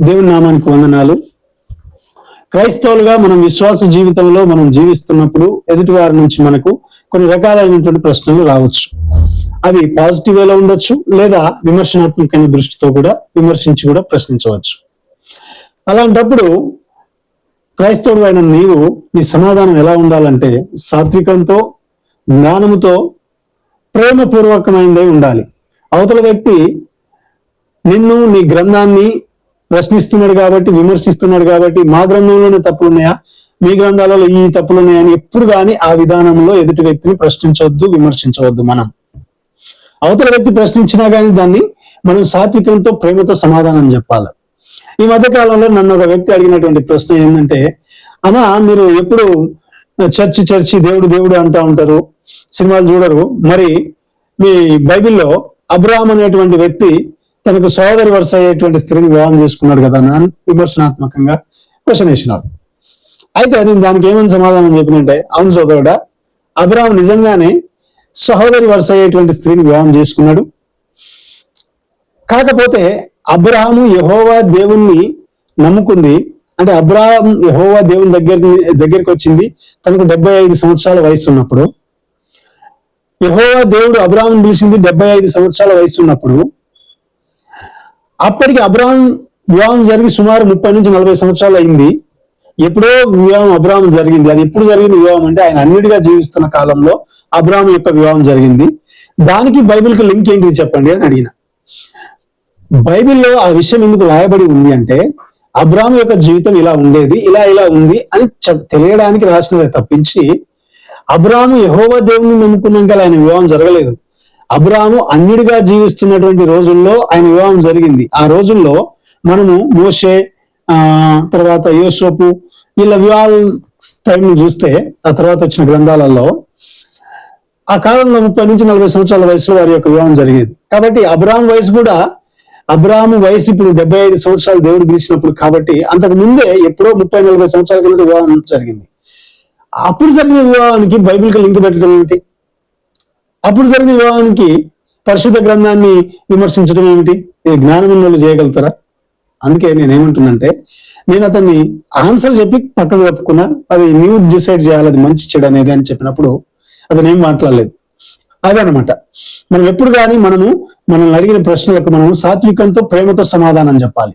దేవుని నామానికి వందనాలు. క్రైస్తవులుగా మనం విశ్వాస జీవితంలో మనం జీవిస్తున్నప్పుడు ఎదుటి వారి నుంచి మనకు కొన్ని రకాలైనటువంటి ప్రశ్నలు రావచ్చు. అవి పాజిటివ్ వేలో ఉండొచ్చు లేదా విమర్శనాత్మకమైన దృష్టితో కూడా విమర్శించి కూడా ప్రశ్నించవచ్చు. అలాంటప్పుడు క్రైస్తవుడు అయిన నీవు నీ సమాధానం ఎలా ఉండాలంటే సాత్వికంతో జ్ఞానముతో ప్రేమపూర్వకమైనదై ఉండాలి. అవతల వ్యక్తి నిన్ను నీ గ్రంథాన్ని ప్రశ్నిస్తున్నాడు కాబట్టి విమర్శిస్తున్నాడు కాబట్టి మా గ్రంథంలోనే తప్పులు ఉన్నాయా మీ గ్రంథాలలో ఈ తప్పులు ఉన్నాయని ఎప్పుడు కానీ ఆ విధానంలో ఎదుటి వ్యక్తిని ప్రశ్నించవద్దు విమర్శించవద్దు మనం. అవతల వ్యక్తి ప్రశ్నించినా కానీ దాన్ని మనం సాత్వికంతో ప్రేమతో సమాధానం చెప్పాలి. ఈ మధ్య కాలంలో నన్ను ఒక వ్యక్తి అడిగినటువంటి ప్రశ్న ఏంటంటే అన్నా మీరు ఎప్పుడు చర్చి చర్చి దేవుడు దేవుడు అంటా ఉంటారు? సినిమాలు చూడరు? మరి మీ బైబిల్లో అబ్రాహం అనేటువంటి వ్యక్తి తనకు సోదరి వరుస అయ్యేటువంటి స్త్రీని వివాహం చేసుకున్నాడు కదా అని విమర్శనాత్మకంగా క్వశ్చన్ వేసినాడు. అయితే నేను దానికి ఏమని సమాధానం చెప్పినంటే అవును సోదరుడా అబ్రాహం నిజంగానే సహోదరి వరుస అయ్యేటువంటి స్త్రీని వివాహం చేసుకున్నాడు. కాకపోతే అబ్రహాము యహోవా దేవుణ్ణి నమ్ముకుంది. అంటే అబ్రహాం యహోవా దేవుని దగ్గర దగ్గరికి వచ్చింది. తనకు డెబ్బై ఐదు సంవత్సరాల వయసు ఉన్నప్పుడు. యహోవా దేవుడు అబ్రహాం పిలిచింది డెబ్బై ఐదు సంవత్సరాల వయసు ఉన్నప్పుడు. అప్పటికి అబ్రాహం వివాహం జరిగి సుమారు ముప్పై నుంచి నలభై సంవత్సరాలు అయింది. ఎప్పుడో వివాహం అబ్రాహం జరిగింది. అది ఎప్పుడు జరిగింది వివాహం అంటే ఆయన అన్నిటిగా జీవిస్తున్న కాలంలో అబ్రాహం యొక్క వివాహం జరిగింది. దానికి బైబిల్కి లింక్ ఏంటిది చెప్పండి అని అడిగిన. బైబిల్లో ఆ విషయం ఎందుకు రాయబడి ఉంది అంటే అబ్రాహం యొక్క జీవితం ఇలా ఉండేది ఇలా ఇలా ఉంది అని చెప్- తెలియడానికి రాసినదే తప్పించి అబ్రాహం యహోవ దేవుని నమ్ముకున్నాక ఆయన వివాహం జరగలేదు. అబ్రాహము అన్నిడిగా జీవిస్తున్నటువంటి రోజుల్లో ఆయన వివాహం జరిగింది. ఆ రోజుల్లో మనము మోషే ఆ తర్వాత యోసోపు వీళ్ళ వివాహ టైం చూస్తే ఆ తర్వాత వచ్చిన గ్రంథాలలో ఆ కాలంలో ముప్పై నుంచి నలభై సంవత్సరాల వయసులో వారి యొక్క వివాహం జరిగేది. కాబట్టి అబ్రాహం వయసు కూడా అబ్రాహం వయసు ఇప్పుడు డెబ్బై ఐదు సంవత్సరాలు దేవుడు పిలిచినప్పుడు కాబట్టి అంతకు ముందే ఎప్పుడో ముప్పై నలభై సంవత్సరాల కింద వివాహం జరిగింది. అప్పుడు జరిగిన వివాహానికి బైబిల్కి లింక్ పెట్టడం ఏమిటి? అప్పుడు జరిగిన వివాహానికి పరిశుద్ధ గ్రంథాన్ని విమర్శించడం ఏమిటి? ఇది జ్ఞానం వాళ్ళు చేయగలుగుతారా? అందుకే నేను నేను అతన్ని ఆన్సర్ చెప్పి పక్కకు తప్పుకున్నా అది నీవు డిసైడ్ చేయాలి అది మంచి చెడు అనేది అని చెప్పినప్పుడు అతను ఏం మాట్లాడలేదు. అదనమాట. మనం ఎప్పుడు కానీ మనము మనల్ని అడిగిన ప్రశ్నలకు మనము సాత్వికంతో ప్రేమతో సమాధానం చెప్పాలి.